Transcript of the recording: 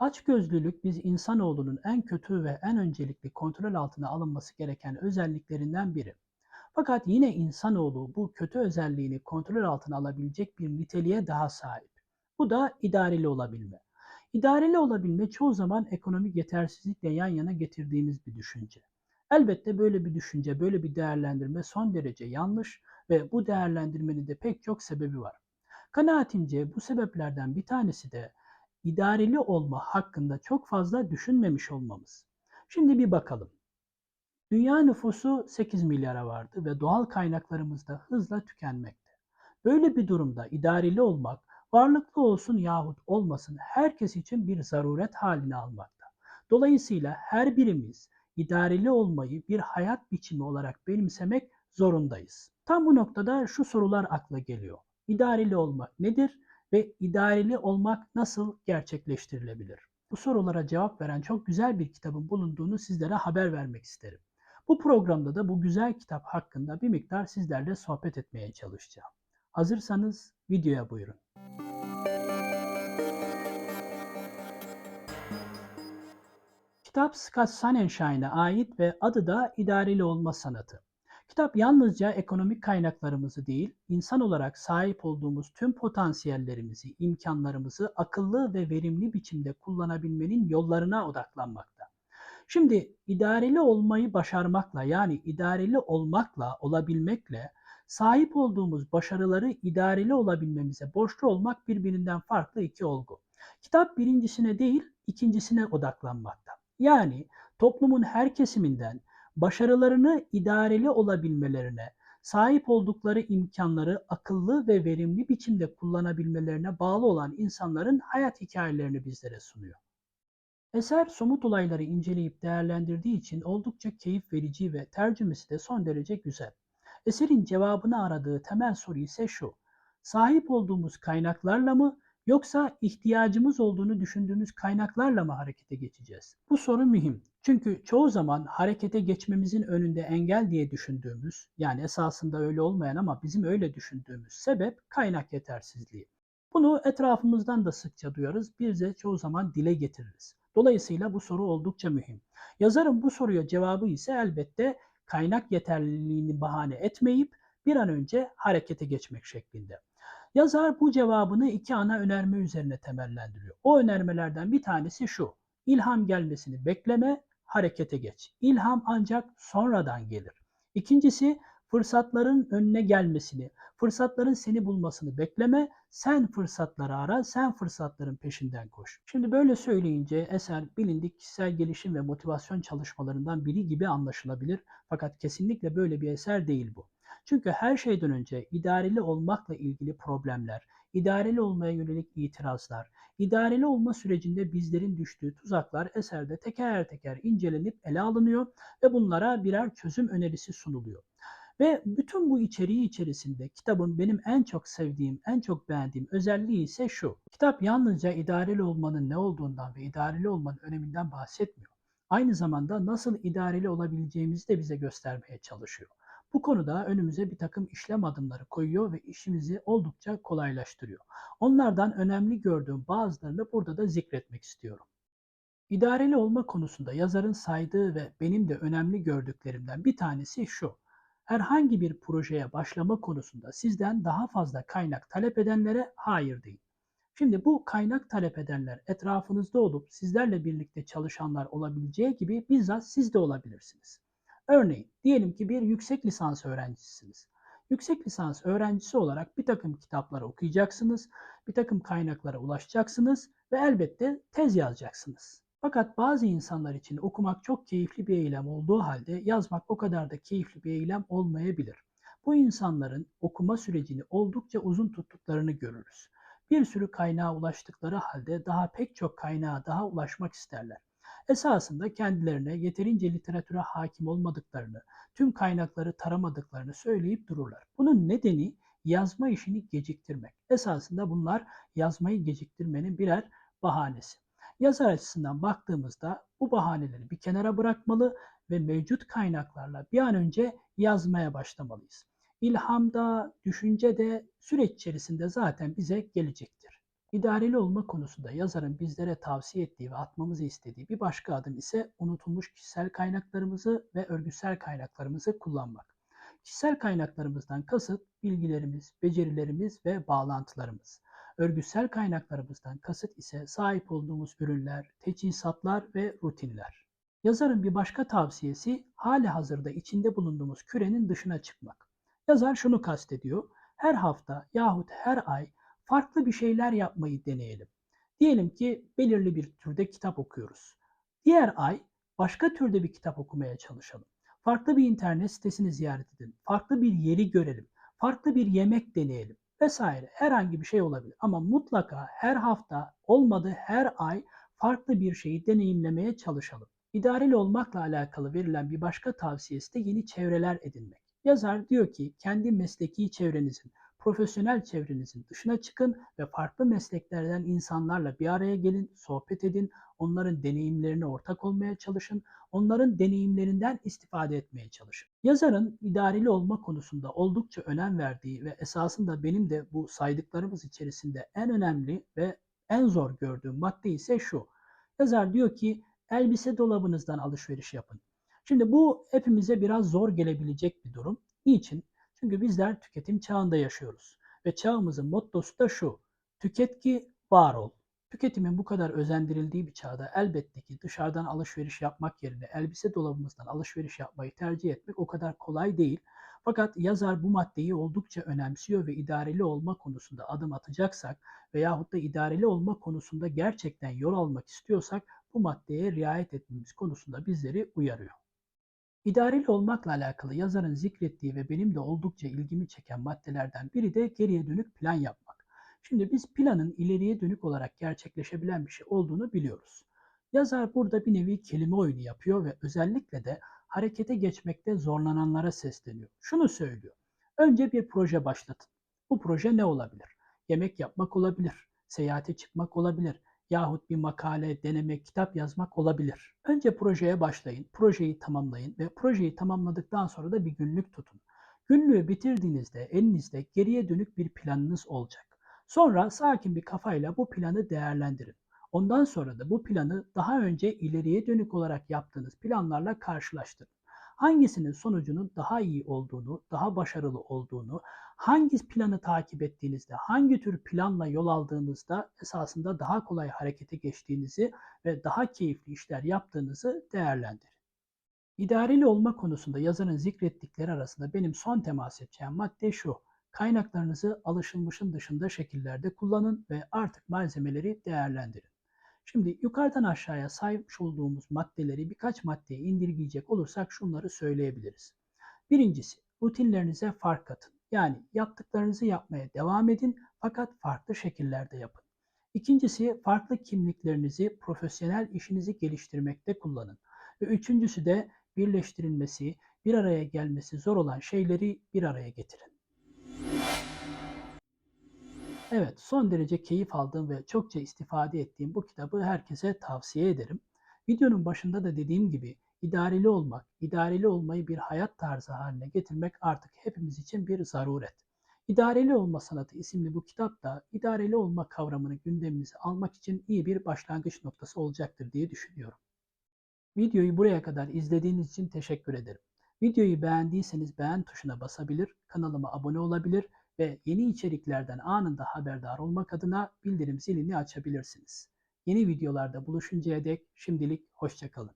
Açgözlülük biz insanoğlunun en kötü ve en öncelikli kontrol altına alınması gereken özelliklerinden biri. Fakat yine insanoğlu bu kötü özelliğini kontrol altına alabilecek bir niteliğe daha sahip. Bu da idareli olabilme. İdareli olabilme çoğu zaman ekonomik yetersizlikle yan yana getirdiğimiz bir düşünce. Elbette böyle bir düşünce, böyle bir değerlendirme son derece yanlış ve bu değerlendirmenin de pek çok sebebi var. Kanaatimce bu sebeplerden bir tanesi de idareli olma hakkında çok fazla düşünmemiş olmamız. Şimdi bir bakalım. Dünya nüfusu 8 milyara vardı ve doğal kaynaklarımız da hızla tükenmekte. Böyle bir durumda idareli olmak, varlıklı olsun yahut olmasın herkes için bir zaruret haline almakta. Dolayısıyla her birimiz idareli olmayı bir hayat biçimi olarak benimsemek zorundayız. Tam bu noktada şu sorular akla geliyor. İdareli olmak nedir ve idareli olmak nasıl gerçekleştirilebilir? Bu sorulara cevap veren çok güzel bir kitabın bulunduğunu sizlere haber vermek isterim. Bu programda da bu güzel kitap hakkında bir miktar sizlerle sohbet etmeye çalışacağım. Hazırsanız videoya buyurun. Kitap Scott Sonnenshine'a ait ve adı da İdareli Olma Sanatı. Kitap yalnızca ekonomik kaynaklarımızı değil, insan olarak sahip olduğumuz tüm potansiyellerimizi, imkanlarımızı akıllı ve verimli biçimde kullanabilmenin yollarına odaklanmakta. Şimdi idareli olmayı başarmakla yani idareli olmakla, olabilmekle sahip olduğumuz başarıları idareli olabilmemize borçlu olmak birbirinden farklı iki olgu. Kitap birincisine değil, ikincisine odaklanmakta. Yani toplumun her kesiminden başarılarını idareli olabilmelerine, sahip oldukları imkanları akıllı ve verimli biçimde kullanabilmelerine bağlı olan insanların hayat hikayelerini bizlere sunuyor. Eser somut olayları inceleyip değerlendirdiği için oldukça keyif verici ve tercümesi de son derece güzel. Eserin cevabını aradığı temel soru ise şu. Sahip olduğumuz kaynaklarla mı yoksa ihtiyacımız olduğunu düşündüğümüz kaynaklarla mı harekete geçeceğiz? Bu soru mühim. Çünkü çoğu zaman harekete geçmemizin önünde engel diye düşündüğümüz, yani esasında öyle olmayan ama bizim öyle düşündüğümüz sebep kaynak yetersizliği. Bunu etrafımızdan da sıkça duyarız, biz de çoğu zaman dile getiririz. Dolayısıyla bu soru oldukça mühim. Yazarın bu soruya cevabı ise elbette kaynak yeterliliğini bahane etmeyip bir an önce harekete geçmek şeklinde. Yazar bu cevabını iki ana önerme üzerine temellendiriyor. O önermelerden bir tanesi şu. İlham gelmesini bekleme, harekete geç. İlham ancak sonradan gelir. İkincisi fırsatların önüne gelmesini, fırsatların seni bulmasını bekleme, sen fırsatları ara, sen fırsatların peşinden koş. Şimdi böyle söyleyince eser bilindik kişisel gelişim ve motivasyon çalışmalarından biri gibi anlaşılabilir. Fakat kesinlikle böyle bir eser değil bu. Çünkü her şeyden önce idareli olmakla ilgili problemler, idareli olmaya yönelik itirazlar, idareli olma sürecinde bizlerin düştüğü tuzaklar eserde teker teker incelenip ele alınıyor ve bunlara birer çözüm önerisi sunuluyor. Ve bütün bu içeriği içerisinde kitabın benim en çok sevdiğim, en çok beğendiğim özelliği ise şu. Kitap yalnızca idareli olmanın ne olduğundan ve idareli olmanın öneminden bahsetmiyor. Aynı zamanda nasıl idareli olabileceğimizi de bize göstermeye çalışıyor. Bu konuda önümüze bir takım işlem adımları koyuyor ve işimizi oldukça kolaylaştırıyor. Onlardan önemli gördüğüm bazılarını burada da zikretmek istiyorum. İdareli olma konusunda yazarın saydığı ve benim de önemli gördüklerimden bir tanesi şu. Herhangi bir projeye başlama konusunda sizden daha fazla kaynak talep edenlere hayır deyin. Şimdi bu kaynak talep edenler etrafınızda olup sizlerle birlikte çalışanlar olabileceği gibi bizzat siz de olabilirsiniz. Örneğin diyelim ki bir yüksek lisans öğrencisisiniz. Yüksek lisans öğrencisi olarak bir takım kitapları okuyacaksınız, bir takım kaynaklara ulaşacaksınız ve elbette tez yazacaksınız. Fakat bazı insanlar için okumak çok keyifli bir eylem olduğu halde yazmak o kadar da keyifli bir eylem olmayabilir. Bu insanların okuma sürecini oldukça uzun tuttuklarını görürüz. Bir sürü kaynağa ulaştıkları halde daha pek çok kaynağa daha ulaşmak isterler esasında kendilerine yeterince literatüre hakim olmadıklarını, tüm kaynakları taramadıklarını söyleyip dururlar. Bunun nedeni yazma işini geciktirmek. Esasında bunlar yazmayı geciktirmenin birer bahanesi. Yazar açısından baktığımızda bu bahaneleri bir kenara bırakmalı ve mevcut kaynaklarla bir an önce yazmaya başlamalıyız. İlham da, düşünce de süreç içerisinde zaten bize gelecektir. İdareli olma konusunda yazarın bizlere tavsiye ettiği ve atmamızı istediği bir başka adım ise unutulmuş kişisel kaynaklarımızı ve örgütsel kaynaklarımızı kullanmak. Kişisel kaynaklarımızdan kasıt bilgilerimiz, becerilerimiz ve bağlantılarımız. Örgütsel kaynaklarımızdan kasıt ise sahip olduğumuz ürünler, teçhizatlar ve rutinler. Yazarın bir başka tavsiyesi hali hazırda içinde bulunduğumuz kürenin dışına çıkmak. Yazar şunu kastediyor. Her hafta yahut her ay farklı bir şeyler yapmayı deneyelim. Diyelim ki belirli bir türde kitap okuyoruz. Diğer ay başka türde bir kitap okumaya çalışalım. Farklı bir internet sitesini ziyaret edin. Farklı bir yeri görelim. Farklı bir yemek deneyelim vesaire. Herhangi bir şey olabilir ama mutlaka her hafta olmadı her ay farklı bir şeyi deneyimlemeye çalışalım. İdareli olmakla alakalı verilen bir başka tavsiyesi de yeni çevreler edinmek. Yazar diyor ki kendi mesleki çevrenizin, profesyonel çevrenizin dışına çıkın ve farklı mesleklerden insanlarla bir araya gelin, sohbet edin, onların deneyimlerine ortak olmaya çalışın, onların deneyimlerinden istifade etmeye çalışın. Yazarın idareli olma konusunda oldukça önem verdiği ve esasında benim de bu saydıklarımız içerisinde en önemli ve en zor gördüğüm madde ise şu. Yazar diyor ki elbise dolabınızdan alışveriş yapın. Şimdi bu hepimize biraz zor gelebilecek bir durum. Niçin? Çünkü bizler tüketim çağında yaşıyoruz. Ve çağımızın mottosu da şu. Tüket ki var ol. Tüketimin bu kadar özendirildiği bir çağda elbette ki dışarıdan alışveriş yapmak yerine elbise dolabımızdan alışveriş yapmayı tercih etmek o kadar kolay değil. Fakat yazar bu maddeyi oldukça önemsiyor ve idareli olma konusunda adım atacaksak veyahut da idareli olma konusunda gerçekten yol almak istiyorsak bu maddeye riayet etmemiz konusunda bizleri uyarıyor. İdareli olmakla alakalı yazarın zikrettiği ve benim de oldukça ilgimi çeken maddelerden biri de geriye dönük plan yapmak. Şimdi biz planın ileriye dönük olarak gerçekleşebilen bir şey olduğunu biliyoruz. Yazar burada bir nevi kelime oyunu yapıyor ve özellikle de harekete geçmekte zorlananlara sesleniyor. Şunu söylüyor. Önce bir proje başlatın. Bu proje ne olabilir? Yemek yapmak olabilir, seyahate çıkmak olabilir, yahut bir makale, deneme, kitap yazmak olabilir. Önce projeye başlayın, projeyi tamamlayın ve projeyi tamamladıktan sonra da bir günlük tutun. Günlüğü bitirdiğinizde elinizde geriye dönük bir planınız olacak. Sonra sakin bir kafayla bu planı değerlendirin. Ondan sonra da bu planı daha önce ileriye dönük olarak yaptığınız planlarla karşılaştırın. Hangisinin sonucunun daha iyi olduğunu, daha başarılı olduğunu, hangi planı takip ettiğinizde, hangi tür planla yol aldığınızda esasında daha kolay harekete geçtiğinizi ve daha keyifli işler yaptığınızı değerlendirin. İdareli olma konusunda yazarın zikrettikleri arasında benim son temas edeceğim madde şu. Kaynaklarınızı alışılmışın dışında şekillerde kullanın ve artık malzemeleri değerlendirin. Şimdi yukarıdan aşağıya saymış olduğumuz maddeleri birkaç maddeye indirgeyecek olursak şunları söyleyebiliriz. Birincisi rutinlerinize fark katın. Yani yaptıklarınızı yapmaya devam edin fakat farklı şekillerde yapın. İkincisi farklı kimliklerinizi profesyonel işinizi geliştirmekte kullanın. Ve üçüncüsü de birleştirilmesi, bir araya gelmesi zor olan şeyleri bir araya getirin. Evet, son derece keyif aldığım ve çokça istifade ettiğim bu kitabı herkese tavsiye ederim. Videonun başında da dediğim gibi idareli olmak, idareli olmayı bir hayat tarzı haline getirmek artık hepimiz için bir zaruret. İdareli Olma Sanatı isimli bu kitap da idareli olma kavramını gündemimize almak için iyi bir başlangıç noktası olacaktır diye düşünüyorum. Videoyu buraya kadar izlediğiniz için teşekkür ederim. Videoyu beğendiyseniz beğen tuşuna basabilir, kanalıma abone olabilir ve yeni içeriklerden anında haberdar olmak adına bildirim zilini açabilirsiniz. Yeni videolarda buluşuncaya dek şimdilik hoşçakalın.